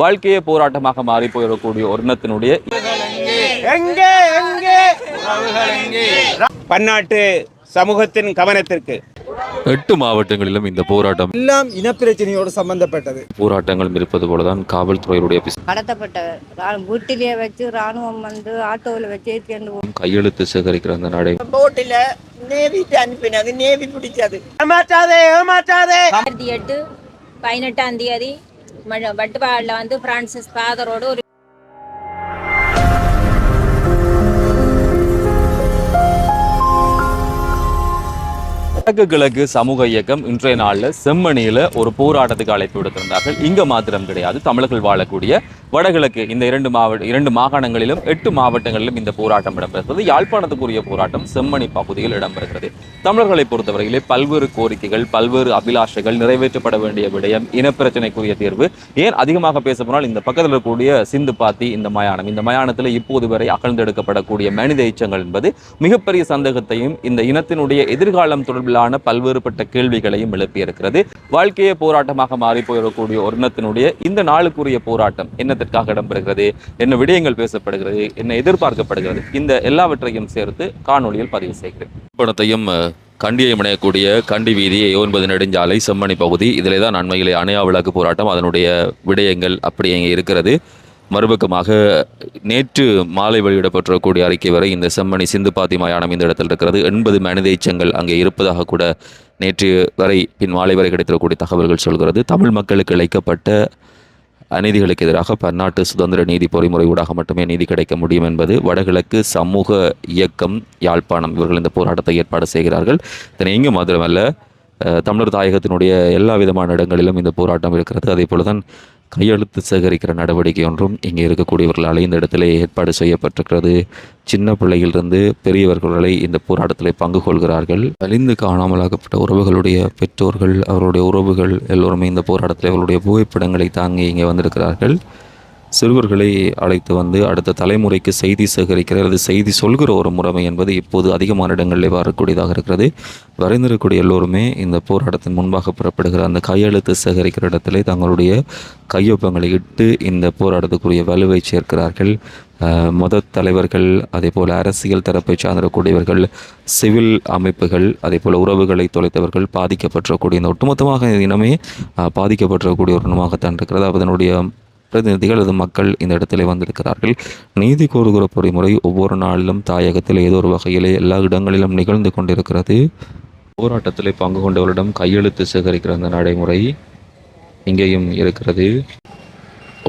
வாழ்க்கையே போராட்டமாக மாறி போயிடக்கூடிய ஒரு இனத்தினுடைய எங்கே எங்கே? பன்னாட்டு சமூகத்தின் கவனத்திற்கு. எட்டு மாவட்டங்களிலும் இந்த போராட்டம் எல்லாம் இனப்பிரச்சனையோடு சம்பந்தப்பட்டது. போராட்டங்களும் இருப்பது போலதான் காவல்துறையுடைய கடத்தப்பட்டவர் வீட்டிலேயே வச்சு ராணுவம் வந்து ஆட்டோவில் வச்சு ஏற்றிண்டு போ- கையெழுத்து சேகரிக்கிற அந்த நடை. போட்டில் நேவிக்கு அனுப்பினது. நேவி பிடிச்சது. ஏமாற்றாதே ஏமாற்றாதே. எட்டு பதினெட்டாம் தேதி ம- வந்து பிரான்சிஸ் ஃபாதரோடு ஒரு வடக்கு கிழக்கு சமூக இயக்கம் இன்றைய நாளில் செம்மணியில ஒரு போராட்டத்துக்கு அழைப்பு விடுத்திருந்தார்கள். இங்க மாத்திரம் கிடையாது. தமிழர்கள் வாழக்கூடிய வடகிழக்கு இந்த இரண்டு மாவட்ட இரண்டு மாகாணங்களிலும் எட்டு மாவட்டங்களிலும் இந்த போராட்டம் இடம்பெறுகிறது யாழ்ப்பாணத்துக்குரிய போராட்டம் செம்மணி பகுதியில் இடம்பெறுகிறது. தமிழர்களை பொறுத்தவரையிலே பல்வேறு கோரிக்கைகள் பல்வேறு அபிலாஷைகள் நிறைவேற்றப்பட வேண்டிய விடயம் இனப்பிரச்சனைக்குரிய தீர்வு. ஏன் அதிகமாக பேச போனால் இந்த பக்கத்தில் இருக்கக்கூடிய சிந்து பாத்தி இந்த மயானம் இந்த மயானத்தில் இப்போது வரை அகழ்ந்தெடுக்கப்படக்கூடிய மனித எச்சங்கள் என்பது மிகப்பெரிய சந்தேகத்தையும் இந்த இனத்தினுடைய எதிர்காலம் தொடர்பிலான பல்வேறுபட்ட கேள்விகளையும் எழுப்பியிருக்கிறது. வாழ்க்கையே போராட்டமாக மாறி போயிடக்கூடிய ஒரு இனத்தினுடைய இந்த நாளுக்குரிய போராட்டம் என்னத்திற்காக இடம்பெறுகிறது? என்ன விடயங்கள் பேசப்படுகிறது? என்ன எதிர்பார்க்கப்படுகிறது? இந்த எல்லாவற்றையும் சேர்த்து காணொலியில் பதிவு செய்கிறேன். பணத்தையும் கண்டியை முனையக்கூடிய கண்டி வீதி ஒன்பது நெடுஞ்சாலை செம்மணி பகுதி. இதிலே தான் அண்மையிலே அணையா விளக்கு போராட்டம் அதனுடைய விடயங்கள் அப்படி இங்கே இருக்கிறது. மறுபக்கமாக நேற்று மாலை வெளியிடப்பட்டிருக்கக்கூடிய அறிக்கை வரை இந்த செம்மணி சிந்து பாத்தி மயானம் இந்த இடத்தில் இருக்கிறது. எண்பது மனித எச்சங்கள் அங்கே இருப்பதாக கூட நேற்று வரை பின் மாலை வரை கிடைத்திருக்கக்கூடிய தகவல்கள் சொல்கிறது. தமிழ் மக்களுக்கு இழைக்கப்பட்ட அநீதிகளுக்கு எதிராக பன்னாட்டு சுதந்திர நீதி பொறிமுறை ஊடாக மட்டுமே நீதி கிடைக்க முடியும் என்பது வடகிழக்கு சமூக இயக்கம் யாழ்ப்பாணம். இவர்கள் இந்த போராட்டத்தை ஏற்பாடு செய்கிறார்கள். இதனை இங்கு மாத்திரமல்ல தமிழர் தாயகத்தினுடைய எல்லா விதமான இடங்களிலும் இந்த போராட்டம் இருக்கிறது. அதே போலதான் கையெழுத்து சேகரிக்கிற நடவடிக்கை ஒன்றும் இங்கே இருக்கக்கூடியவர்களால் இந்த இடத்திலே ஏற்பாடு செய்யப்பட்டிருக்கிறது. சின்ன பிள்ளையிலிருந்து பெரியவர்களை இந்த போராட்டத்தில் பங்கு கொள்கிறார்கள். அழிந்து காணாமலாக்கப்பட்ட உறவுகளுடைய பெற்றோர்கள் அவருடைய உறவுகள் எல்லோருமே இந்த போராட்டத்தில் அவருடைய புகைப்படங்களை தாங்கி இங்கே வந்திருக்கிறார்கள். சிறுவர்களை அழைத்து வந்து அடுத்த தலைமுறைக்கு செய்தி சேகரிக்கிற அல்லது செய்தி சொல்கிற ஒரு முறைமை என்பது இப்போது அதிகமான இடங்களில் வரக்கூடியதாக இருக்கிறது. வரைந்திருக்கக்கூடிய எல்லோருமே இந்த போராட்டத்தின் முன்பாக புறப்படுகிற அந்த கையெழுத்து சேகரிக்கிற இடத்திலே தங்களுடைய கையொப்பங்களை இட்டு இந்த போராட்டத்துக்குரிய வலுவை சேர்க்கிறார்கள். மத தலைவர்கள் அதே போல் அரசியல் தரப்பை சார்ந்திருக்கக்கூடியவர்கள் சிவில் அமைப்புகள் அதே போல் உறவுகளை தொலைத்தவர்கள் பாதிக்கப்பட்டிருக்கக்கூடிய இந்த ஒட்டுமொத்தமாக இந்த இனமே பாதிக்கப்பட்டிருக்கக்கூடிய ஒரு இனமாகத்தான் இருக்கிறது. அதனுடைய பிரதிநிதிகள் அல்லது மக்கள் இந்த இடத்திலே வந்திருக்கிறார்கள். நீதி கோருகிற பொறிமுறை ஒவ்வொரு நாளிலும் தாயகத்தில் ஏதோ ஒரு வகையிலே எல்லா இடங்களிலும் நிகழ்ந்து கொண்டிருக்கிறது. போராட்டத்திலே பங்கு கொண்டவரிடம் கையெழுத்து சேகரிக்கிற அந்த நடைமுறை இங்கேயும் இருக்கிறது.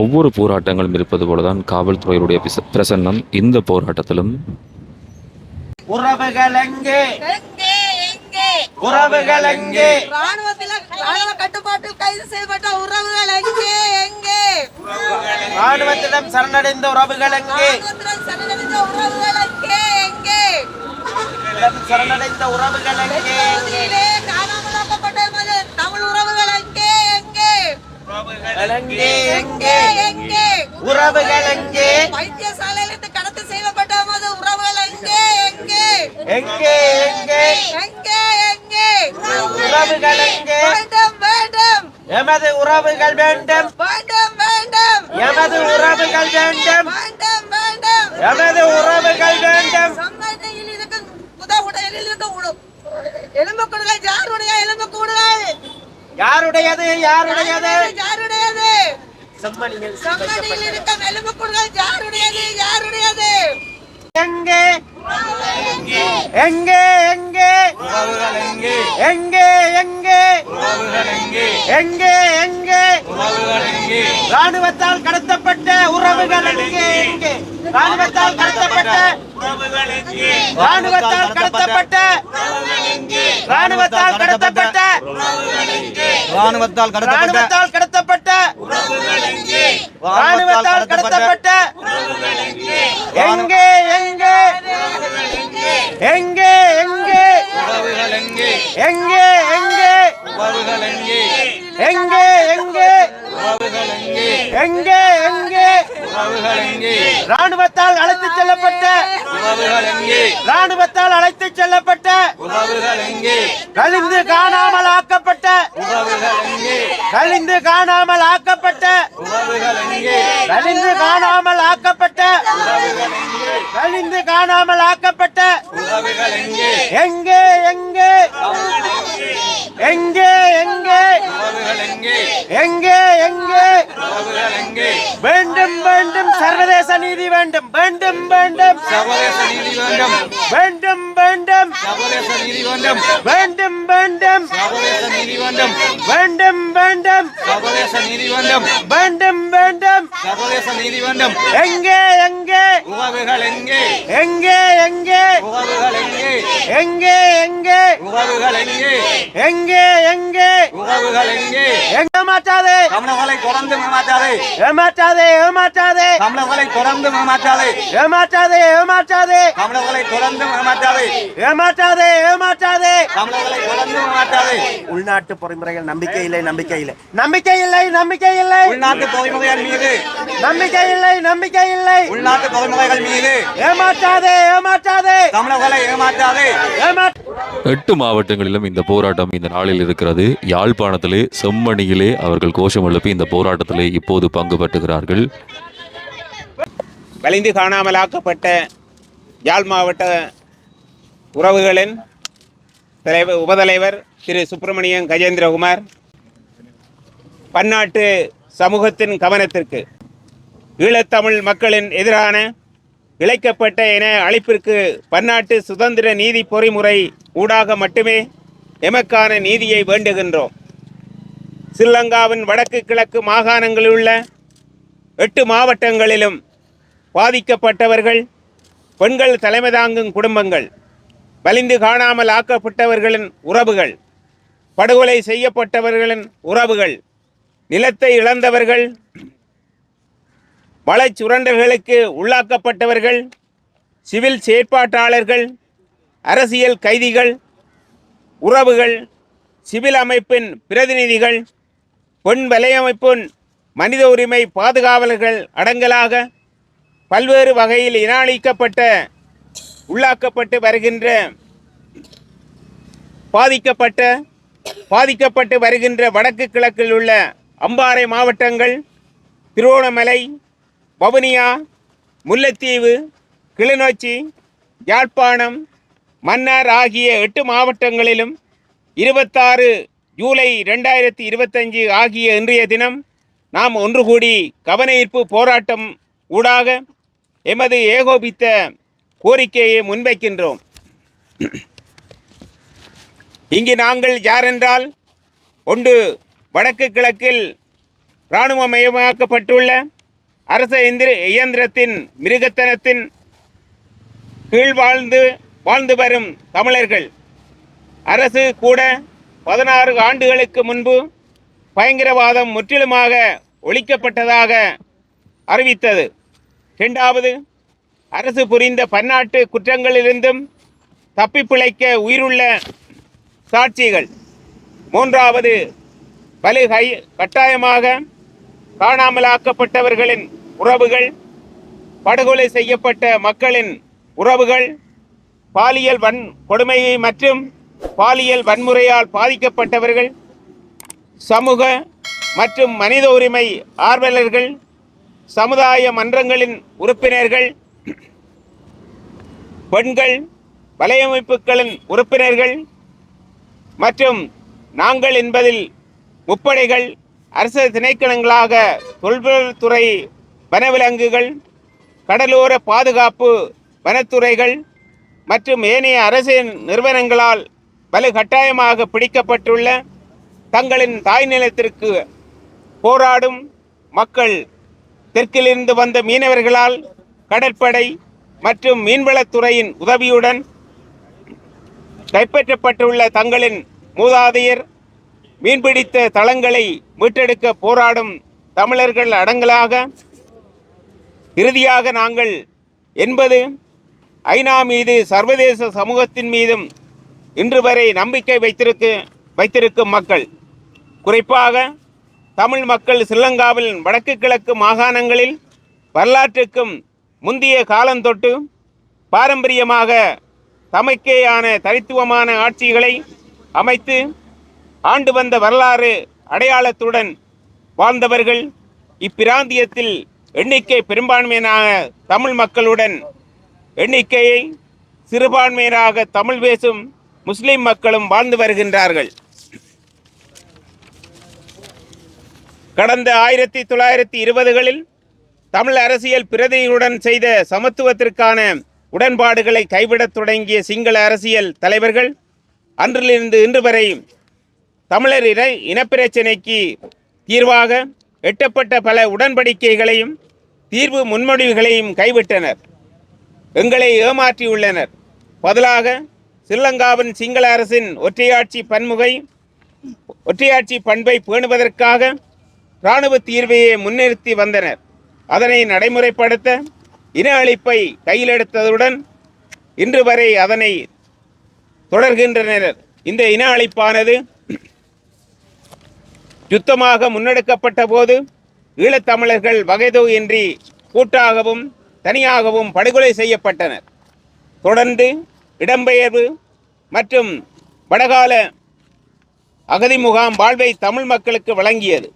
ஒவ்வொரு போராட்டங்களும் இருப்பது போலதான் காவல்துறையுடைய பிரசன்னம் இந்த போராட்டத்திலும். உறவுகள் எங்கே? எங்கே எங்கே உறவுகள் எங்கே? ராணுவத்தில் ராணுவ கட்டுப்பாட்டில் கைது செய்யப்பட்ட உறவுகள் எங்கே? எங்கே? ராணுவத்திடம் சரணடைந்த உறவுகள் எங்கே? சரணடைந்த உறவுகள் எங்கே? எங்கே? சரணடைந்த உறவுகள் எங்கே? பகுதியிலே காணாமலாக்கப்பட்ட தமிழ் உறவுகள் எங்கே? எங்கே? எங்கே? எங்கே? எங்கே? உறவுகள் எங்கே? வைத்தியசாலையிலிருந்து கடத்தி செய்யப்பட்ட உறவுகள் எங்கே? எங்கே? எங்கே? எங்கே? எங்கே எங்கே உறவுகள் எங்கே? வேண்டும் வேண்டும். எமது உறவுகள் வேண்டும். வேண்டும் வேண்டும். எமது உறவுகள் வேண்டும். வேண்டும் வேண்டும். எமது உறவுகள் வேண்டும். சம்மதியில் இருக்கும் புத உடையில் இருக்கும் எலும்பு கூடுகள் யாருடைய எலும்பு கூடுகள் யாருடையது யாருடையது? யாருடையது செம்மணியில் சம்மதியில் இருக்கும் எலும்பு கூடுகள் யாருடையது யாருடையது? எங்கே? எங்கே எங்கே? எங்கே எங்கே? எங்கே எங்கே? ராணுவத்தால் கடத்தப்பட்ட உறவுகள் எங்கே எங்கே? ராணுவத்தால் கடத்தப்பட்ட ராணுவத்தால் கடத்தப்பட்ட ராணுவத்தால் கடத்தப்பட்ட ராணுவத்தால் கடத்தப்பட்ட ராணுவத்தால் கடத்தப்பட்ட எங்கே எங்கே எங்கே? எங்கே எங்கே? எங்கே எங்கே? எங்கே எங்கே? எங்கே எங்கே? ராணுவத்தால் அழைத்து செல்லப்பட்ட ராணுவத்தால் அழைத்து செல்லப்பட்ட கழிந்து காணாமல் ஆக்கப்பட்ட கழிந்து காணாமல் ஆக்கப்பட்ட கழிந்து காணாமல் ஆக்கப்பட்ட கழிந்து காணாமல் ஆக்கப்பட்ட எங்கே எங்கே? எங்கே எங்கே? எங்கே? எங்கே? வேண்டும் வேண்டும் சர்வதேச நீதி வேண்டும். வேண்டும் வேண்டும். சர்வதேச நீதி வேண்டும். வேண்டும் வேண்டும். சர்வதேச நீதி வேண்டும். வேண்டும் வேண்டும். சர்வதேச நீதி வேண்டும். வேண்டும் வேண்டும். சர்வதேச நீதி வேண்டும். வேண்டும் வேண்டும். சர்வதேச நீதி வேண்டும். எங்கே எங்கே? உறவுகள் எங்கே? எங்கே எங்கே? உறவுகள் எங்கே? எங்கே எங்கே? உறவுகள் எங்கே? எங்கே எங்கே? உறவுகள் எங்கே? ஏமாற்றாதே தமிழர்களை தொடர்ந்து ஏமாற்றாதே. ஏமாற்றாதே ஏமாற்றாதே. தமிழர்களை தொடர்ந்து ஏமாற்றாதே. ஏமாற்றாதே ஏமாற்றாதே. தமிழர்களை தொடர்ந்து ஏமாற்றாதே. ஏமாற்றாதே ஏமாற்றாதே. தமிழர்களை தொடர்ந்து ஏமாற்றாதே. உள்நாட்டு பொறிமுறைகள் நம்பிக்கை இல்லை நம்பிக்கை இல்லை. நம்பிக்கை இல்லை நம்பிக்கை இல்லை. உள்நாட்டு பொறிமுறைகள் மீது. நம்பிக்கை இல்லை நம்பிக்கை இல்லை. உள்நாட்டு பொறிமுறைகள் மீது. ஏமாற்றாதே ஏமாற்றாதே. தமிழர்களை ஏமாற்றாதே. ஏமாற்ற எட்டு மாவட்டங்களிலும் இந்த போராட்டம் இந்த நாளில் இருக்கிறது. யாழ்ப்பாணத்திலே செம்மணியிலே அவர்கள் கோஷம் எழுப்பி இந்த போராட்டத்திலே இப்போது பங்கு பெற்றுகிறார்கள். வலிந்து காணாமலாக்கப்பட்ட யாழ் மாவட்ட உறவுகளின் தலைவர் உபதலைவர் திரு சுப்பிரமணியன் கஜேந்திரகுமார் பன்னாட்டு சமூகத்தின் கவனத்திற்கு ஈழத்தமிழ் மக்களின் எதிரான இழைக்கப்பட்ட என அழைப்பிற்கு பன்னாட்டு சுதந்திர நீதி பொறிமுறை ஊடாக மட்டுமே எமக்கான நீதியை வேண்டுகின்றோம். ஸ்ரீலங்காவின் வடக்கு கிழக்கு மாகாணங்களில் உள்ள எட்டு மாவட்டங்களிலும் பாதிக்கப்பட்டவர்கள் பெண்கள் தலைமை தாங்கும் குடும்பங்கள் வலிந்து காணாமல் ஆக்கப்பட்டவர்களின் உறவுகள் படுகொலை செய்யப்பட்டவர்களின் உறவுகள் நிலத்தை இழந்தவர்கள் வளச் சுரண்டல்களுக்கு உள்ளாக்கப்பட்டவர்கள் சிவில் செயற்பாட்டாளர்கள் அரசியல் கைதிகள் உறவுகள் சிவில் அமைப்பின் பிரதிநிதிகள் பெண் வலையமைப்பின் மனித உரிமை பாதுகாவலர்கள் அடங்கலாக பல்வேறு வகையில் இனாளிக்கப்பட்ட உள்ளாக்கப்பட்டு வருகின்ற பாதிக்கப்பட்ட பாதிக்கப்பட்டு வருகின்ற வடக்கு கிழக்கில் உள்ள அம்பாறை மாவட்டங்கள் திருவோணமலை வவுனியா முல்லைத்தீவு கிளிநொச்சி யாழ்ப்பாணம் மன்னார் ஆகிய எட்டு மாவட்டங்களிலும் இருபத்தாறு ஜூலை ரெண்டாயிரத்தி இருபத்தஞ்சு ஆகிய இன்றைய தினம் நாம் ஒன்று கூடி கவனஈர்ப்பு போராட்டம் ஊடாக எமது ஏகோபித்த கோரிக்கையை முன்வைக்கின்றோம். இங்கு நாங்கள் யாரென்றால் ஒன்று வடக்கு கிழக்கில் இராணுவமயமாக்கப்பட்டுள்ள அரச இந்திர இயந்திரத்தின் மிருகத்தனத்தின் கீழ் வாழ்ந்து வாழ்ந்து வரும் தமிழர்கள். அரசு கூட பதினாறு ஆண்டுகளுக்கு முன்பு பயங்கரவாதம் முற்றிலுமாக ஒழிக்கப்பட்டதாக அறிவித்தது. இரண்டாவது அரசு புரிந்த பன்னாட்டு குற்றங்களிலிருந்தும் தப்பிப்பிழைக்க உயிருள்ள சாட்சிகள். மூன்றாவது பலு கை கட்டாயமாக காணாமலாக்கப்பட்டவர்களின் உறவுகள் படுகொலை செய்யப்பட்ட மக்களின் உறவுகள் பாலியல் வன் கொடுமையை மற்றும் பாலியல் வன்முறையால் பாதிக்கப்பட்டவர்கள் சமூக மற்றும் மனித உரிமை ஆர்வலர்கள் சமுதாய மன்றங்களின் உறுப்பினர்கள் பெண்கள் வலையமைப்புகளின் உறுப்பினர்கள் மற்றும் நாங்கள் என்பதில் முப்படைகள் அரசு திணைக்களங்களாக தொல்பொருள்துறை வனவிலங்குகள் கடலோர பாதுகாப்பு வனத்துறைகள் மற்றும் ஏனைய அரசு நிறுவனங்களால் வலு கட்டாயமாக பிடிக்கப்பட்டுள்ள தங்களின் தாய் நிலத்திற்கு போராடும் மக்கள் தெற்கிலிருந்து வந்த மீனவர்களால் கடற்படை மற்றும் மீன்வளத்துறையின் உதவியுடன் கைப்பற்றப்பட்டுள்ள தங்களின் மூதாதையர் மீன்பிடித்த தளங்களை மீட்டெடுக்க போராடும் தமிழர்கள் அடங்கலாக. இறுதியாக நாங்கள் என்பது ஐநா மீது சர்வதேச சமூகத்தின் மீதும் இன்று வரை நம்பிக்கை வைத்திருக்கு வைத்திருக்கும் மக்கள். குறிப்பாக தமிழ் மக்கள் ஸ்ரீலங்காவில் வடக்கு கிழக்கு மாகாணங்களில் வரலாற்றுக்கும் முந்தைய காலந்தொட்டு பாரம்பரியமாக தமக்கேயான தனித்துவமான ஆட்சிகளை அமைத்து ஆண்டு வந்த வரலாறு அடையாளத்துடன் வாழ்ந்தவர்கள் இப்பிராந்தியத்தில் எண்ணிக்கை பெரும்பான்மையினாக தமிழ் மக்களுடன் எண்ணிக்கையை சிறுபான்மையினராக தமிழ் பேசும் முஸ்லிம் மக்களும் வாழ்ந்து வருகின்றார்கள். கடந்த ஆயிரத்தி தொள்ளாயிரத்தி இருபதுகளில் தமிழ் அரசியல் பிரதிகளுடன் செய்த சமத்துவத்திற்கான உடன்பாடுகளை கைவிடத் தொடங்கிய சிங்கள அரசியல் தலைவர்கள் அன்றிலிருந்து இன்று வரை தமிழர் இன இனப்பிரச்சினைக்கு தீர்வாக எட்டப்பட்ட பல உடன்படிக்கைகளையும் தீர்வு முன்மொழிவுகளையும் கைவிட்டனர். எங்களை ஏமாற்றியுள்ளனர். பதிலாக ஸ்ரீலங்காவின் சிங்கள அரசின் ஒற்றையாட்சி பன்முகை ஒற்றையாட்சி பண்பை பேணுவதற்காக இராணுவ தீர்வையே முன்னிறுத்தி வந்தனர். அதனை நடைமுறைப்படுத்த இன அழிப்பை கையிலெடுத்ததுடன் இன்று வரை அதனை தொடர்கின்றனர். இந்த இன அழிப்பானது யுத்தமாக முன்னெடுக்கப்பட்ட போது ஈழத்தமிழர்கள் வகைதொகையின்றி கூட்டாகவும் தனியாகவும் படுகொலை செய்யப்பட்டனர். தொடர்ந்து இடம்பெயர்வு மற்றும் வடகால அகதி முகாம் வாழ்வை தமிழ் மக்களுக்கு வழங்கியது.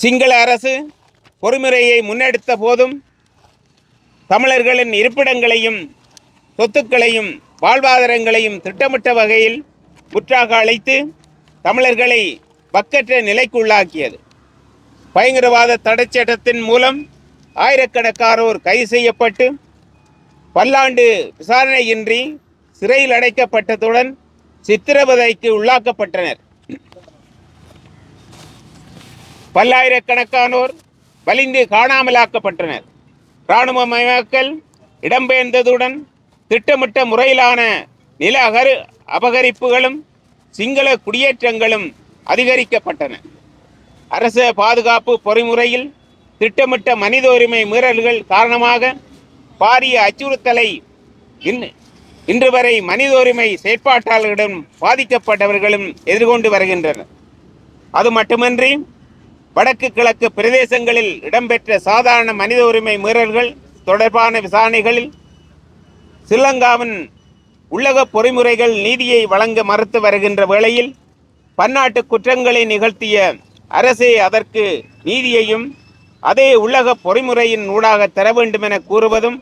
சிங்கள அரசு பொறுமுறையை முன்னெடுத்த போதும் தமிழர்களின் இருப்பிடங்களையும் சொத்துக்களையும் வாழ்வாதாரங்களையும் திட்டமிட்ட வகையில் முற்றாக அழைத்து தமிழர்களை பக்கற்ற நிலைக்குள்ளாக்கியது. பயங்கரவாத தடைச்சட்டத்தின் மூலம் ஆயிரக்கணக்கானோர் கைது செய்யப்பட்டு பல்லாண்டு விசாரணையின்றி சிறையில் அடைக்கப்பட்டதுடன் சித்திரவதைக்கு உள்ளாக்கப்பட்டனர். பல்லாயிரக்கணக்கானோர் வலிந்து காணாமலாக்கப்பட்டனர். இராணுவமயமாக்கல் இடம்பெயர்ந்ததுடன் திட்டமிட்ட முறையிலான நில அகரு அபகரிப்புகளும் சிங்கள குடியேற்றங்களும் அதிகரிக்கப்பட்டன. அரச பாதுகாப்பு பொறிமுறையில் திட்டமிட்ட மனித உரிமை மீறல்கள் காரணமாக பாரிய அச்சுறுத்தலை இன்- இன்று வரை மனித உரிமை செயற்பாட்டாளர்களிடம் பாதிக்கப்பட்டவர்களும் எதிர்கொண்டு வருகின்றனர். அது மட்டுமின்றி வடக்கு கிழக்கு பிரதேசங்களில் இடம்பெற்ற சாதாரண மனித உரிமை மீறல்கள் தொடர்பான விசாரணைகளில் ஸ்ரீலங்காவின் உள்ளக பொறிமுறைகள் நீதியை வழங்க மறுத்து வருகின்ற வேளையில் பன்னாட்டு குற்றங்களை நிகழ்த்திய அரசே அதற்கு நீதியையும் அதே உள்ளக பொறிமுறையின் ஊடாக தர வேண்டும் என கூறுவதும்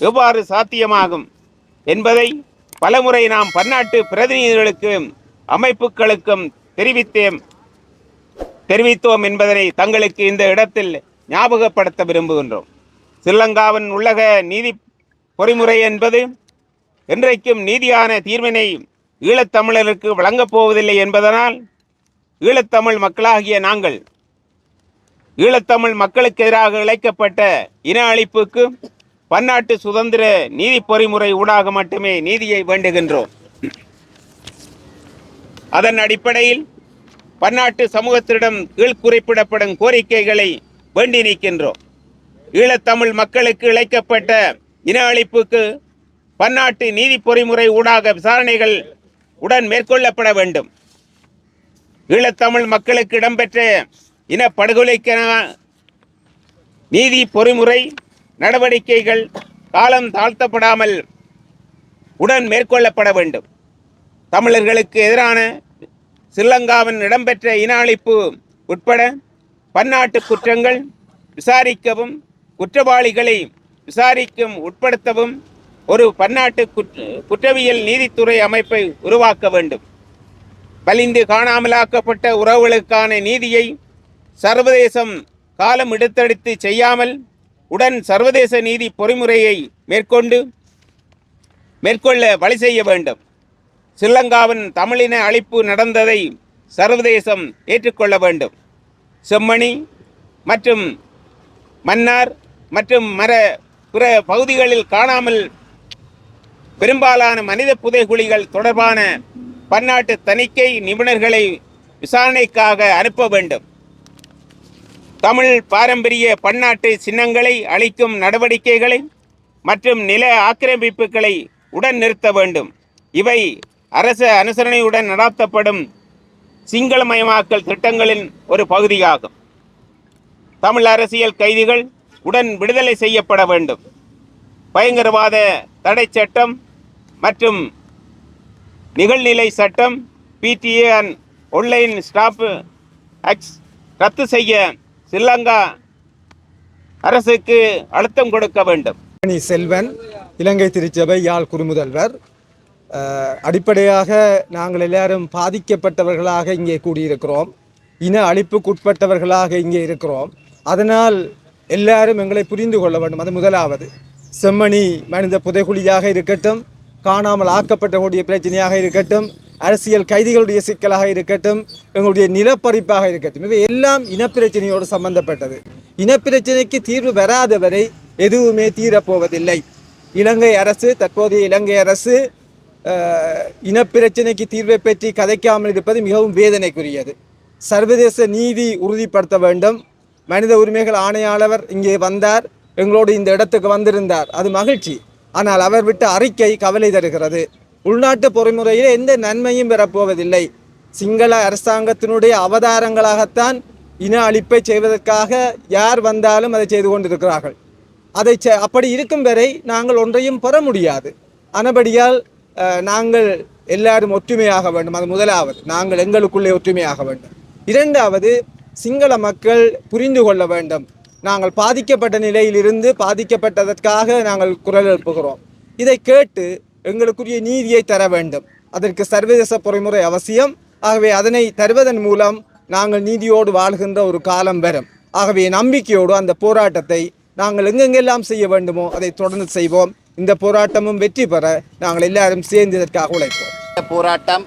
எவ்வாறு சாத்தியமாகும் என்பதை பலமுறை நாம் பன்னாட்டு பிரதிநிதிகளுக்கும் அமைப்புகளுக்கும் தெரிவித்தேன். தெரிவித்தோம் என்பதனை தங்களுக்கு இந்த இடத்தில் ஞாபகப்படுத்த விரும்புகின்றோம். ஸ்ரீலங்காவின் உள்ளக நீதி பொறிமுறை என்பது என்றைக்கும் நீதியான தீர்வினை ஈழத்தமிழருக்கு வழங்கப் போவதில்லை என்பதனால் ஈழத்தமிழ் மக்களாகிய நாங்கள் ஈழத்தமிழ் மக்களுக்கு எதிராக இழைக்கப்பட்ட இன அழிப்புக்கு பன்னாட்டு சுதந்திர நீதி பொறிமுறை ஊடாக மட்டுமே நீதியை வேண்டுகின்றோம். அதன் அடிப்படையில் பன்னாட்டு சமூகத்திடம் கீழ் குறிப்பிடப்படும் கோரிக்கைகளை வேண்டி நிற்கின்றோம். ஈழத்தமிழ் மக்களுக்கு இழைக்கப்பட்ட இன அழிப்புக்கு பன்னாட்டு நீதி பொறிமுறை ஊடாக விசாரணைகள் உடன் மேற்கொள்ளப்பட வேண்டும். ஈழத்தமிழ் மக்களுக்கு இடம்பெற்ற இனப்படுகொலைக்கான நீதி பொறிமுறை நடவடிக்கைகள் காலம் தாழ்த்தப்படாமல் உடன் மேற்கொள்ளப்பட வேண்டும். தமிழர்களுக்கு எதிரான ஸ்ரீலங்காவின் இடம்பெற்ற இன அழிப்பு உட்பட பன்னாட்டு குற்றங்கள் விசாரிக்கவும் குற்றவாளிகளை விசாரிக்கும் உட்படுத்தவும் ஒரு பன்னாட்டு குற்ற- குற்றவியல் நீதித்துறை அமைப்பை உருவாக்க வேண்டும். வலிந்து காணாமலாக்கப்பட்ட உறவுகளுக்கான நீதியை சர்வதேசம் காலம் எடுத்தெடுத்து செய்யாமல் உடன் சர்வதேச நீதி பொறிமுறையை மேற்கொண்டு மேற்கொள்ள வழி செய்ய வேண்டும். ஸ்ரீலங்காவின் தமிழின அழிப்பு நடந்ததை சர்வதேசம் ஏற்றுக்கொள்ள வேண்டும். செம்மணி மற்றும் மன்னார் மற்றும் மர பிற பகுதிகளில் காணாமல் பெரும்பாலான மனித புதைகுழிகள் தொடர்பான பன்னாட்டு தணிக்கை நிபுணர்களை விசாரணைக்காக அனுப்ப வேண்டும். தமிழ் பாரம்பரிய பன்னாட்டு சின்னங்களை அளிக்கும் நடவடிக்கைகளை மற்றும் நில ஆக்கிரமிப்புகளை உடன் நிறுத்த வேண்டும். இவை அரச அனுசரணையுடன் நடாத்தப்படும் சிங்களமயமாக்கல் திட்டங்களின் ஒரு பகுதியாகும். தமிழ் அரசியல் கைதிகள் உடன் விடுதலை செய்யப்பட வேண்டும். பயங்கரவாத தடை சட்டம் மற்றும் நிகழ்நிலை சட்டம் PTA and online stop acts ரத்து செய்ய ஸ்ரீலங்கா அரசுக்கு அழுத்தம் கொடுக்க வேண்டும். செல்வன் இலங்கை திருச்சபை யாழ் குறுமுதல்வர். அடிப்படையாக நாங்கள் எல்லாரும் பாதிக்கப்பட்டவர்களாக இங்கே கூடியிருக்கிறோம். இன அழிப்புக்குட்பட்டவர்களாக இங்கே இருக்கிறோம். அதனால் எல்லாரும் எங்களை புரிந்து கொள்ள வேண்டும். அது முதலாவது. செம்மணி மனித புதைகுழியாக இருக்கட்டும் காணாமல் ஆக்கப்பட்டவருடைய பிரச்சனையாக இருக்கட்டும் அரசியல் கைதிகளுடைய சிக்கலாக இருக்கட்டும் எங்களுடைய நிலப்பறிப்பாக இருக்கட்டும். இவை எல்லாம் இனப்பிரச்சனையோடு சம்பந்தப்பட்டது. இனப்பிரச்சனைக்கு தீர்வு வராத வரை எதுவுமே தீரப்போவதில்லை. இலங்கை அரசு தற்போதைய இலங்கை அரசு இனப்பிரச்சனைக்கு தீர்வை பற்றி கதைக்காமல் இருப்பது மிகவும் வேதனைக்குரியது. சர்வதேச நீதி உறுதிப்படுத்த வேண்டும். மனித உரிமைகள் ஆணையாளர் இங்கே வந்தார். எங்களோடு இந்த இடத்துக்கு வந்திருந்தார். அது மகிழ்ச்சி. ஆனால் அவர் விட்ட அறிக்கை கவலை தருகிறது. உள்நாட்டு பொறிமுறையில் எந்த நன்மையும் பெறப்போவதில்லை. சிங்கள அரசாங்கத்தினுடைய அவதாரங்களாகத்தான் இன அழிப்பை செய்வதற்காக யார் வந்தாலும் அதை செய்து கொண்டிருக்கிறார்கள். அதை அப்படி இருக்கும் வரை நாங்கள் ஒன்றையும் பெற முடியாது. அனபடியால் நாங்கள் எல்லாரும் ஒற்றுமையாக வேண்டும். அது முதலாவது. நாங்கள் எங்களுக்குள்ளே ஒற்றுமையாக வேண்டும். இரண்டாவது சிங்கள மக்கள் புரிந்து கொள்ள வேண்டும். நாங்கள் பாதிக்கப்பட்ட நிலையிலிருந்து பாதிக்கப்பட்டதற்காக நாங்கள் குரல் எழுப்புகிறோம். இதை கேட்டு எங்களுக்குரிய நீதியை தர வேண்டும். அதற்கு சர்வதேச பொறிமுறை அவசியம். ஆகவே அதனை தருவதன் மூலம் நாங்கள் நீதியோடு வாழ்கின்ற ஒரு காலம் வரும். ஆகவே நம்பிக்கையோடு அந்த போராட்டத்தை நாங்கள் எங்கெங்கெல்லாம் செய்ய வேண்டுமோ அதை தொடர்ந்து செய்வோம். இந்த போராட்டமும் வெற்றி பெற நாங்கள் எல்லாரும் சேர்ந்து இதற்காக உழைப்போம். இந்த போராட்டம்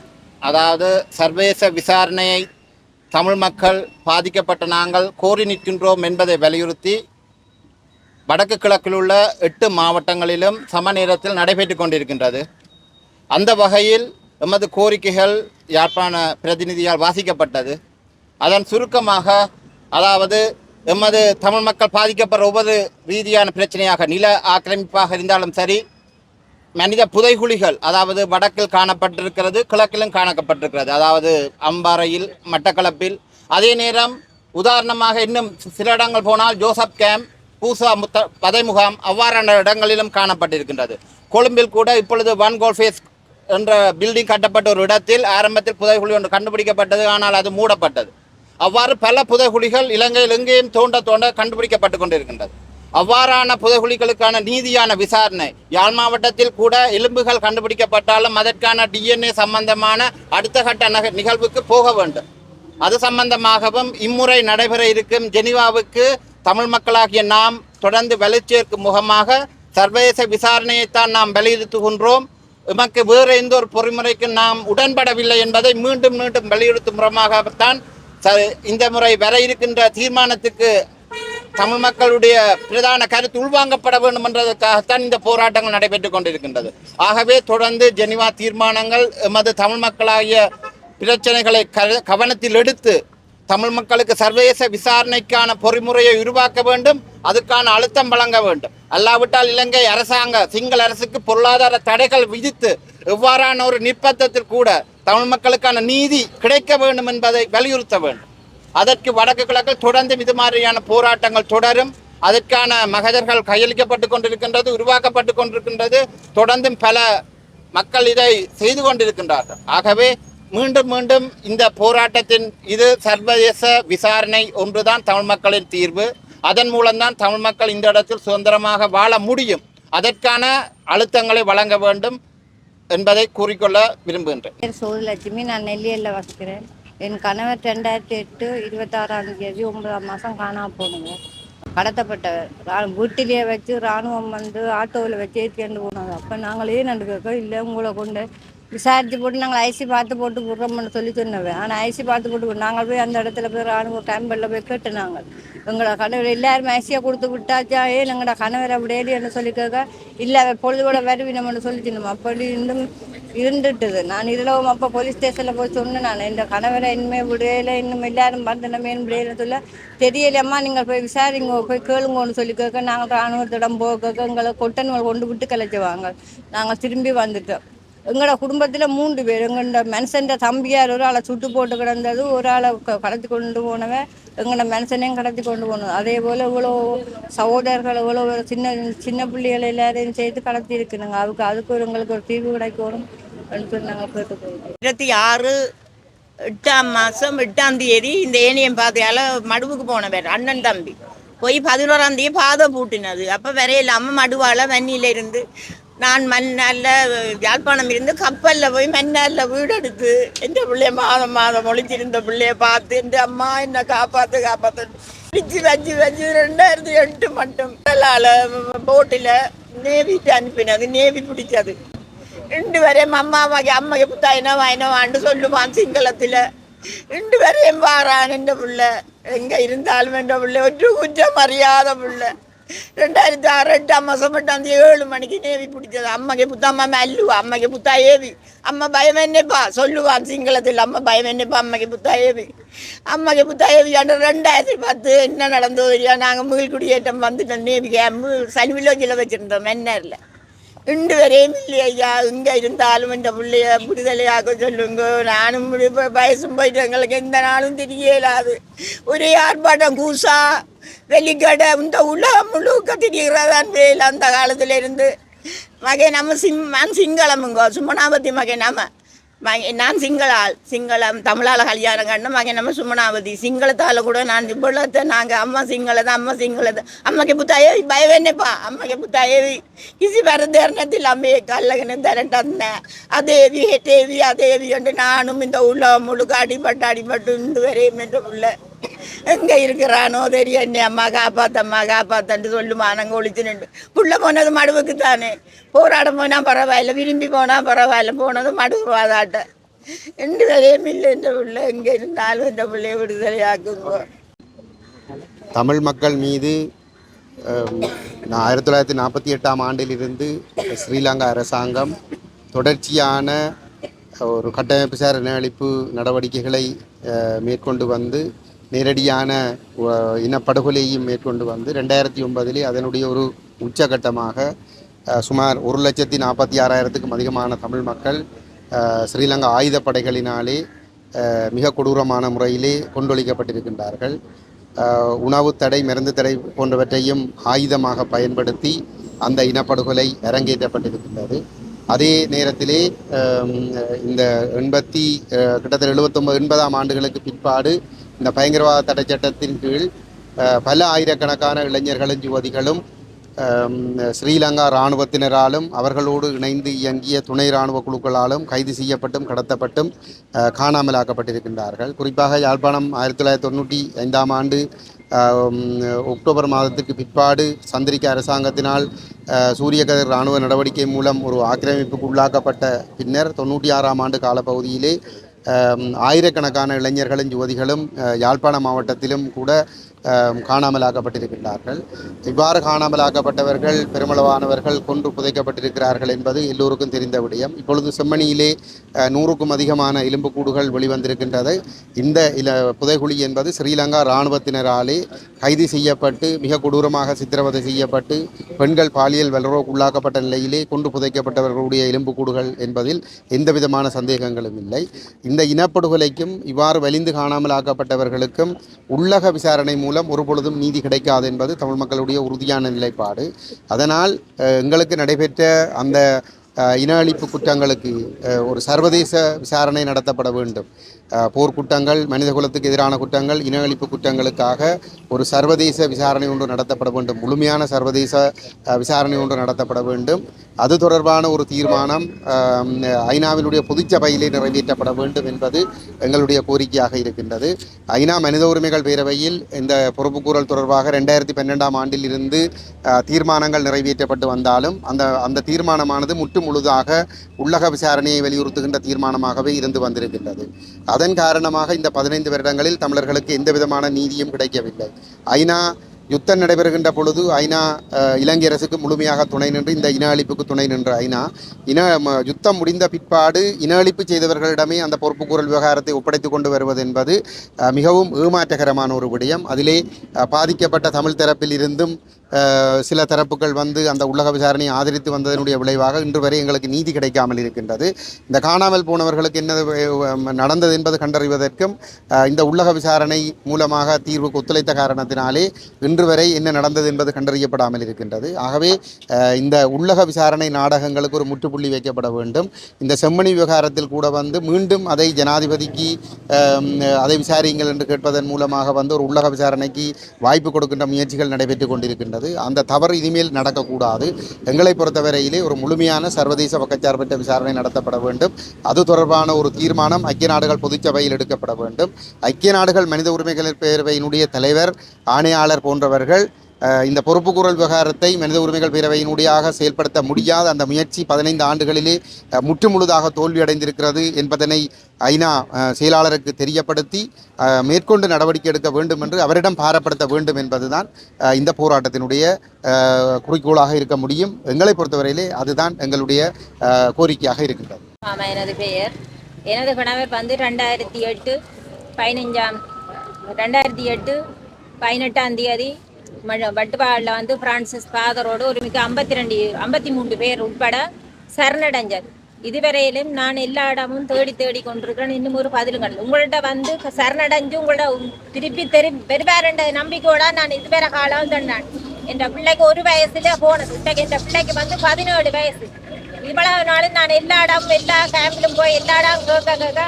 அதாவது சர்வதேச விசாரணையை தமிழ் மக்கள் பாதிக்கப்பட்ட நாங்கள் கோரி நிற்கின்றோம் என்பதை வலியுறுத்தி வடக்கு கிழக்கில் உள்ள எட்டு மாவட்டங்களிலும் சம நேரத்தில் நடைபெற்று கொண்டிருக்கின்றது. அந்த வகையில் எமது கோரிக்கைகள் யாழ்ப்பாண பிரதிநிதியால் வாசிக்கப்பட்டது. அதன் சுருக்கமாக அதாவது எமது தமிழ் மக்கள் பாதிக்கப்படுற ஒவ்வொரு ரீதியான பிரச்சனையாக நில ஆக்கிரமிப்பாக இருந்தாலும் சரி மனித புதைகுழிகள் அதாவது வடக்கில் காணப்பட்டிருக்கிறது கிழக்கிலும் காணப்பட்டிருக்கிறது அதாவது அம்பாறையில் மட்டக்களப்பில். அதே நேரம் உதாரணமாக இன்னும் சில இடங்கள் போனால் ஜோசப் கேம்ப் பூசா முத்த பதை முகாம் அவ்வாறான இடங்களிலும் காணப்பட்டிருக்கின்றது. கொழும்பில் கூட இப்பொழுது ஒன் கோல்ஃபேஸ் என்ற பில்டிங் கட்டப்பட்ட ஒரு இடத்தில் ஆரம்பத்தில் புதைகுழி ஒன்று கண்டுபிடிக்கப்பட்டது ஆனால் அது மூடப்பட்டது. அவ்வாறு பல புதைகுழிகள் இலங்கையில் எங்கேயும் தோண்ட தோண்ட கண்டுபிடிக்கப்பட்டு கொண்டிருக்கின்றது. அவ்வாறான புதைகுழிகளுக்கான நீதியான விசாரணை யாழ் மாவட்டத்தில் கூட எலும்புகள் கண்டுபிடிக்கப்பட்டாலும் அதற்கான டிஎன்ஏ சம்பந்தமான அடுத்த கட்ட நக- நிகழ்வுக்கு போக வேண்டும். அது சம்பந்தமாகவும் இம்முறை நடைபெற இருக்கும் ஜெனிவாவுக்கு தமிழ் மக்களாகிய நாம் தொடர்ந்து வெளிச்சேர்க்கும் முகமாக சர்வதேச விசாரணையைத்தான் நாம் வலியுறுத்துகின்றோம். எமக்கு வேறு எந்த ஒரு பொறிமுறைக்கு நாம் உடன்படவில்லை என்பதை மீண்டும் மீண்டும் வலியுறுத்தும் முறமாகத்தான் இந்த முறை வர இருக்கின்ற தீர்மானத்துக்கு தமிழ் மக்களுடைய பிரதான கருத்து உள்வாங்கப்பட வேண்டும் என்றதற்காகத்தான் இந்த போராட்டங்கள் நடைபெற்று கொண்டிருக்கின்றது. ஆகவே தொடர்ந்து ஜெனிவா தீர்மானங்கள் எமது தமிழ் மக்களாகிய பிரச்சனைகளை க- கவனத்தில் எடுத்து தமிழ் மக்களுக்கு சர்வதேச விசாரணைக்கான பொறிமுறையை உருவாக்க வேண்டும் அதுக்கான அழுத்தம் வழங்க வேண்டும். அல்லாவிட்டால் இலங்கை அரசாங்க சிங்கள அரசுக்கு பொருளாதார தடைகள் விதித்து எவ்வாறான ஒரு நிர்பந்தத்தில் கூட தமிழ் மக்களுக்கான நீதி கிடைக்க வேண்டும் என்பதை வலியுறுத்த வேண்டும். அதற்கு வடக்கு கிழக்கில் தொடர்ந்து இது மாதிரியான போராட்டங்கள் தொடரும். அதற்கான மகஜர்கள் கையளிக்கப்பட்டு கொண்டிருக்கின்றது உருவாக்கப்பட்டு கொண்டிருக்கின்றது. தொடர்ந்தும் பல மக்கள் இதை செய்து கொண்டிருக்கின்றார்கள். ஆகவே மீண்டும் மீண்டும் இந்த போராட்டத்தின் இது சர்வதேச விசாரணை ஒன்றுதான் தமிழ் மக்களின் தீர்வு. அதன் மூலம்தான் தமிழ் மக்கள் இந்த இடத்தில் சுதந்திரமாக வாழ முடியும். அதற்கான அழுத்தங்களை வழங்க வேண்டும். என்பதை கூறிக்கொள்ள விரும்புகின்றேன். என் சோதிலட்சுமி நான் நெல்லியல்ல வசிக்கிறேன். என் கணவர் ரெண்டாயிரத்தி எட்டு இருபத்தாறாம் தேதி ஒன்பதாம் மாதம் காணாமல் போனது கடத்தப்பட்டவர். வீட்டிலேயே வச்சு இராணுவம் வந்து ஆட்டோவில் வச்சு ஏற்றிண்டு போனாங்க அப்போ நாங்களே நண்டு கேட்க இல்லை உங்களை கொண்டு விசாரித்து போட்டு நாங்கள் ஐசி பார்த்து போட்டு விட்றோம்னு சொல்லி சொன்னவன். ஆனால் ஐசி பார்த்து போட்டு நாங்கள் போய் அந்த இடத்துல போய் ராணுவ கேம்பில் போய் கேட்டு நாங்கள். எங்களோட கணவர் எல்லாருமே ஐசியாக கொடுத்து விட்டாச்சா? ஏன் எங்களோட கணவர் அப்படியேன்னு சொல்லி கேட்க? இல்லை பொழுதுகூட பொழுதோட வருவினம்னு சொல்லி சொன்னோம். அப்படி இன்னும் இருந்துட்டுது. நான் இரவும் அப்போ போலீஸ் ஸ்டேஷனில் போய் சொன்னேன் நான். இந்த கணவரை இனிமேல் விடையில இன்னும் எல்லாரும் பந்தனமேனு விடையில சொல்ல தெரியலையம்மா நீங்கள் போய் விசாரிங்க போய் கேளுங்கன்னு சொல்லி கேட்க நாங்கள் ராணுவத்திடம் போக கேட்க எங்களை கொட்டன்கள் கொண்டு விட்டு கலைச்சுவாங்க. நாங்கள் திரும்பி வந்துட்டோம். எங்களோட குடும்பத்தில் மூன்று பேர். எங்களோட மனுஷன் தம்பியார் ஒரு ஆளை சுட்டு போட்டு கிடந்தது ஒரு ஆளை கடத்தி கொண்டு போனவன் எங்களோட மனுஷனையும் கடத்தி கொண்டு போனோம் அதே போல் இவ்வளோ சகோதரர்கள் இவ்வளோ சின்ன சின்ன பிள்ளைகள் எல்லாரையும் சேர்த்து கடத்தி இருக்குனுங்க அதுக்கு அதுக்கு ஒரு எங்களுக்கு ஒரு தீர்வு கிடைக்கணும் நாங்கள் கேட்டுக்கொள்கிறோம். இருபத்தி ஆறு எட்டாம் மாதம் எட்டாம் தேதி இந்த ஏனியம் பாதையால் மடுவுக்கு போனவர் அண்ணன் தம்பி. போய் பதினோராம் தேதி பாதை பூட்டினது. அப்போ வரையில அம்மா மடுவாள இருந்து நான் மண்ணால யாழ்ப்பாணம் இருந்து கப்பலில் போய் மண்ணாலில் வீடு எடுத்து எந்த பிள்ளைய மாதம் மாதம் ஒழிச்சிருந்த பிள்ளைய பார்த்து எந்த அம்மா என்னை காப்பாற்று காப்பாற்று வச்சு வச்சு வச்சு ரெண்டாயிரத்தி எட்டு மட்டும். கடலால் போட்டில் நேவிட்டு அனுப்பினது நேவி பிடிச்சது. ரெண்டு வரையும் அம்மா அம்மாக்கு அம்மைக்கு புத்தாயினா வாயினவான்னு சொல்லுவான் சிங்களத்தில். ரெண்டு வரையும் வாரான் என்ற பிள்ளை? எங்கே இருந்தாலும் என்ற பிள்ளை? ஒரு குற்றம் அறியாத பிள்ளை. ரெண்டாயிரத்தி ஆறு எட்டாம் மாதம் எட்டாம் தேதி ஏழு மணிக்கு நேவி பிடிச்சது. அம்மைக்கு புத்தா அம்மா அல்லுவா அம்மைக்கு புத்தா ஏவி. அம்மா பயம் என்னப்பா? சொல்லுவான் சிங்களத்தில் அம்மா பயம் என்னப்பா? அம்மைக்கு புத்தா ஏவி. அம்மைக்கு புத்தா ஏவி ஆண்டு ரெண்டாயிரத்தி பத்து என்ன நடந்தது இல்லையா நாங்கள் மீள் குடியேற்றம் வந்துட்டோம் நேவி கேம்பு சனி வில்லேஜில் வச்சுருந்தோம் மென்னரில் இன்று வரையும் இல்லை ஐயா இங்கே இருந்தாலும் இந்த பிள்ளைய விடுதலையாக சொல்லுங்க. நானும் வயசும் போயிட்டு எங்களுக்கு எந்த நாளும் தெரியலாது. ஒரே ஆர்ப்பாட்டம் கூசா வெள்ளிக்கடை இந்த உலகம் முழுக்க திரிகிறதான் வேலை அந்த காலத்துல இருந்து மகே நம்ம சிம் நான் சிங்களமுங்க சுமனாபதி மகை நம்ம நான் சிங்களால் சிங்களம் தமிழால் கல்யாணம் கண்டு மகன் நம்ம சுமணாவதி சிங்களத்தால் கூட நான் இவ்வளோத்தை நாங்கள் அம்மா சிங்களது அம்மா சிங்களது. அம்மாக்கு புத்தாயே பயவேனேப்பா அம்மாக்கு புத்தாயே கிசி பரதேரணத்தில் அம்மையை கல்லகன்னு தரட்டந்த அதேவி ஹெட்டேவி அதேவி என்று நானும் இந்த உள்ள முழுக்க அடிபட்டு அடிபட்டு இந்து வரையும் என்று உள்ள எங்க இருக்கிறானோ தெரியும் என்ன அம்மா காப்பாத்தம்மா காப்பாத்தன்ட்டு சொல்லுமா நாங்கள் ஒழிச்சு நின்று புள்ள போனது மடுவுக்கு தானே. போராட போனால் பரவாயில்ல விரும்பி போனால் பரவாயில்ல போனது மடுவு வாதாட்ட. ரெண்டு வரையும் இல்லை இந்த பிள்ளை எங்கே இருந்தாலும் இந்த பிள்ளைய விடுதலையாக்குங்க. தமிழ் மக்கள் மீது நான் ஆயிரத்தி தொள்ளாயிரத்தி நாற்பத்தி எட்டாம் ஆண்டிலிருந்து ஸ்ரீலங்கா அரசாங்கம் தொடர்ச்சியான ஒரு கட்டமைப்பு சார் இனஅழிப்பு நடவடிக்கைகளை மேற்கொண்டு வந்து நேரடியான இனப்படுகொலையும் மேற்கொண்டு வந்து ரெண்டாயிரத்தி ஒன்பதிலே அதனுடைய ஒரு உச்சகட்டமாக சுமார் ஒரு லட்சத்தி நாற்பத்தி ஆறாயிரத்துக்கும் அதிகமான தமிழ் மக்கள் ஸ்ரீலங்கா ஆயுதப்படைகளினாலே மிக கொடூரமான முறையிலே கொண்டொழிக்கப்பட்டிருக்கின்றார்கள். உணவு தடை மருந்து தடை போன்றவற்றையும் ஆயுதமாக பயன்படுத்தி அந்த இனப்படுகொலை அரங்கேற்றப்பட்டிருக்கின்றது. அதே நேரத்திலே இந்த எண்பத்தி கிட்டத்தட்ட எழுபத்தொம்பது எண்பதாம் ஆண்டுகளுக்கு பிற்பாடு இந்த பயங்கரவாத தடை சட்டத்தின் கீழ் பல ஆயிரக்கணக்கான இளைஞர்களும் யுவதிகளும் ஸ்ரீலங்கா இராணுவத்தினராலும் அவர்களோடு இணைந்து இயங்கிய துணை இராணுவ குழுக்களாலும் கைது செய்யப்பட்டும் கடத்தப்பட்டும் காணாமலாக்கப்பட்டிருக்கின்றார்கள். குறிப்பாக யாழ்ப்பாணம் ஆயிரத்தி தொள்ளாயிரத்தி தொண்ணூற்றி ஐந்தாம் ஆண்டு அக்டோபர் மாதத்துக்கு பிற்பாடு சந்திரிக்க அரசாங்கத்தினால் சூரியகதிர் இராணுவ நடவடிக்கை மூலம் ஒரு ஆக்கிரமிப்புக்கு உள்ளாக்கப்பட்ட பின்னர் தொண்ணூற்றி ஆறாம் ஆண்டு காலப்பகுதியிலே ஆயிரக்கணக்கான இளைஞர்களும் யுவதிகளும் யாழ்ப்பாண மாவட்டத்திலும் கூட காணாமலாக்கப்பட்டிருக்கின்றார்கள். இவ்வாறு காணாமலாக்கப்பட்டவர்கள் பெருமளவானவர்கள் கொன்று புதைக்கப்பட்டிருக்கிறார்கள் என்பது எல்லோருக்கும் தெரிந்த விடயம். இப்பொழுது செம்மணியிலே நூறுக்கும் அதிகமான எலும்புக்கூடுகள் வெளிவந்திருக்கின்றது. இந்த இல புதைகுழி என்பது ஸ்ரீலங்கா இராணுவத்தினராலே கைது செய்யப்பட்டு மிக கொடூரமாக சித்திரவதை செய்யப்பட்டு பெண்கள் பாலியல் வல்லுறவுக்கு உள்ளாக்கப்பட்ட நிலையிலே கொண்டு புதைக்கப்பட்டவர்களுடைய எலும்புக்கூடுகள் என்பதில் எந்த விதமான சந்தேகங்களும் இல்லை. இந்த இனப்படுகொலைக்கும் இவ்வாறு வலிந்து காணாமலாக்கப்பட்டவர்களுக்கும் உள்ளக விசாரணை மூலம் மூலம் ஒருபொழுதும் நீதி கிடைக்காது என்பது தமிழ் மக்களுடைய உறுதியான நிலைப்பாடு. அதனால் எங்களுக்கு நடைபெற்ற அந்த இன அழிப்பு குற்றங்களுக்கு ஒரு சர்வதேச விசாரணை நடத்தப்பட வேண்டும். போர்க்குற்றங்கள் மனித குலத்துக்கு எதிரான குற்றங்கள் இன அழிப்பு குற்றங்களுக்காக ஒரு சர்வதேச விசாரணை ஒன்று நடத்தப்பட வேண்டும். முழுமையான சர்வதேச விசாரணை ஒன்று நடத்தப்பட வேண்டும். அது தொடர்பான ஒரு தீர்மானம் ஐநாவினுடைய பொதுச்சபையிலே நிறைவேற்றப்பட வேண்டும் என்பது எங்களுடைய கோரிக்கையாக இருக்கின்றது. ஐநா மனித உரிமைகள் பேரவையில் இந்த பொறுப்புக்கூறல் தொடர்பாக ரெண்டாயிரத்தி பன்னெண்டாம் ஆண்டில் இருந்து தீர்மானங்கள் நிறைவேற்றப்பட்டு வந்தாலும் அந்த அந்த தீர்மானமானது முற்று முழுதாக உள்ளக விசாரணையை வலியுறுத்துகின்ற தீர்மானமாகவே இருந்து வந்திருக்கின்றது. அதன் காரணமாக இந்த பதினைந்து வருடங்களில் தமிழர்களுக்கு எந்த விதமான நீதியும் கிடைக்கவில்லை. ஐநா யுத்தம் நடைபெறுகின்ற பொழுது ஐநா இலங்கை அரசுக்கு முழுமையாக துணை நின்று இந்த இன அழிப்புக்கு துணை நின்ற ஐநா இன ம- யுத்தம் முடிந்த பிற்பாடு இன அழிப்பு செய்தவர்களிடமே அந்த பொறுப்புக்கூறல் விவகாரத்தை ஒப்படைத்து கொண்டு வருவது என்பது மிகவும் ஏமாற்றகரமான ஒரு விடயம். அதிலே பாதிக்கப்பட்ட தமிழ் தரப்பில் இருந்தும் சில தரப்புகள் வந்து அந்த உள்ளக விசாரணையை ஆதரித்து வந்ததனுடைய விளைவாக இன்று வரை எங்களுக்கு நீதி கிடைக்காமல் இருக்கின்றது. இந்த காணாமல் போனவர்களுக்கு என்ன நடந்தது என்பது கண்டறிவதற்கும் இந்த உள்ளக விசாரணை மூலமாக தீர்வுக்கு ஒத்துழைத்த காரணத்தினாலே இன்று இன்று வரை என்ன நடந்தது என்பது கண்டறியப்படாமல் இருக்கின்றது. ஆகவே இந்த உள்ளக விசாரணை நாடகங்களுக்கு ஒரு முற்றுப்புள்ளி வைக்கப்பட வேண்டும். இந்த செம்மணி விவகாரத்தில் கூட வந்து மீண்டும் அதை ஜனாதிபதிக்கு அதை விசாரியுங்கள் என்று கேட்பதன் மூலமாக வந்து ஒரு உள்ளக விசாரணைக்கு வாய்ப்பு கொடுக்கின்ற முயற்சிகள் நடைபெற்று கொண்டிருக்கின்றது. அந்த தவறு இனிமேல் நடக்கக்கூடாது. எங்களை பொறுத்தவரையிலே ஒரு முழுமையான சர்வதேச பக்கச்சார்பற்ற விசாரணை நடத்தப்பட வேண்டும். அது தொடர்பான ஒரு தீர்மானம் ஐக்கிய நாடுகள் பொதுச்சபையில் எடுக்கப்பட வேண்டும். ஐக்கிய நாடுகள் மனித உரிமைகள் பேரவையினுடைய தலைவர் ஆணையாளர் போன்ற அவர்கள் இந்த பொறுப்புக்கூறல் விவகாரத்தை மனித உரிமைகள் பேரவையினுடையாக செயல்படுத்த முடியாத அந்த முயற்சி பதினைந்து ஆண்டுகளிலே முற்றுமுழுதாக தோல்வியடைந்திருக்கிறது என்பதனை ஐநா செயலாளருக்கு தெரியப்படுத்தி மேற்கொண்டு நடவடிக்கை எடுக்க வேண்டும் என்று அவரிடம் பாரப்படுத்த வேண்டும் என்பதுதான் இந்த போராட்டத்தினுடைய குறிக்கோளாக இருக்க முடியும். எங்களை பொறுத்தவரையிலே அதுதான் எங்களுடைய கோரிக்கையாக இருக்கின்றது. எனது பெயர். எனது கணவர் வந்து ரெண்டாயிரத்தி எட்டு பதினைஞ்சாம் ரெண்டாயிரத்தி எட்டு பதினெட்டாம் தேதி வட்டுப்பாடில் வந்து பிரான்சிஸ் ஃபாதரோடு ஒரு மிக ஐம்பத்தி ரெண்டு ஐம்பத்தி மூன்று பேர் உட்பட சரணடைஞ்சது இதுவரையிலும் நான் எல்லா இடமும் தேடி தேடி கொண்டிருக்கிறேன். இன்னும் ஒரு பதிலுங்கள். உங்கள்கிட்ட வந்து சரணடைஞ்சு உங்களோட திருப்பி தெரி பெறுவாருன்ற நம்பிக்கையோட நான் இதுவரை காலம் தந்தான் என் பிள்ளைக்கு ஒரு வயசுல போனது. இன்றைக்கு என் பிள்ளைக்கு வந்து பதினேழு வயசு. இவ்வளவு நாளும் நான் எல்லா இடமும் எல்லா கேம்பிலும் போய் எல்லா இடம் கேட்க கேட்க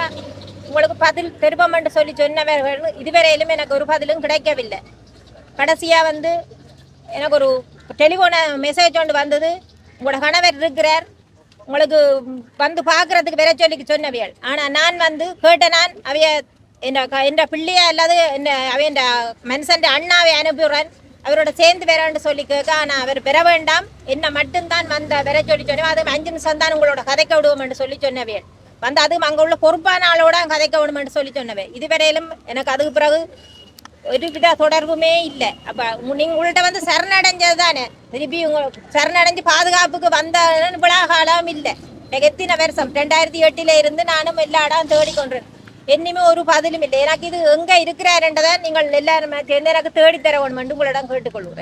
உங்களுக்கு பதில் திருப்பம்னு சொல்லி சொன்னவர்கள் இதுவரையிலும் எனக்கு ஒரு பதிலும் கிடைக்கவில்லை. கடைசியாக வந்து எனக்கு ஒரு டெலிஃபோனை மெசேஜ் ஒன்று வந்தது. உங்களோட கணவர் இருக்கிறார். உங்களுக்கு வந்து பார்க்குறதுக்கு வேற சொல்லி சொன்னவியல் ஆனால் நான் வந்து கேட்ட நான் அவைய என் என் பிள்ளைய அல்லது என்ன அவைய மனுஷன் அண்ணாவை அனுப்புகிறேன் அவரோட சேர்ந்து வரேன்னு சொல்லி கேட்க ஆனால் அவர் பெற வேண்டாம். என்ன மட்டும்தான் வந்த வர சொல்லி சொன்னேன் அது அஞ்சு நிமிஷம் தான் உங்களோட கதைக்க விடுவோம்னு சொல்லி சொன்னவியல் வந்து அது அங்கே உள்ள பொறுப்பான ஆளோட கதைக்க வேணுமென்று சொல்லி சொன்னவன். இதுவரையிலும் எனக்கு அதுக்கு பிறகு ஒரு வித தொடர்புமே இல்லை. அப்போ நீங்கள் உங்கள்கிட்ட வந்து சரணடைஞ்சது தானே திருப்பி உங்க சரணடைஞ்சு பாதுகாப்புக்கு வந்த விழாகாலம் இல்லை. எனக்கு எத்தனை வருஷம் ரெண்டாயிரத்தி எட்டில் இருந்து நானும் எல்லா இடம் தேடிக்கொண்டேன் என்னுமே ஒரு பதிலும் இல்லை. எனக்கு இது எங்கே இருக்கிறாருன்றதை நீங்கள் எல்லாருமே சேர்ந்து எனக்கு தேடித்தர வேணுமென்று உங்களிடம் கேட்டுக்கொள்கிறேன்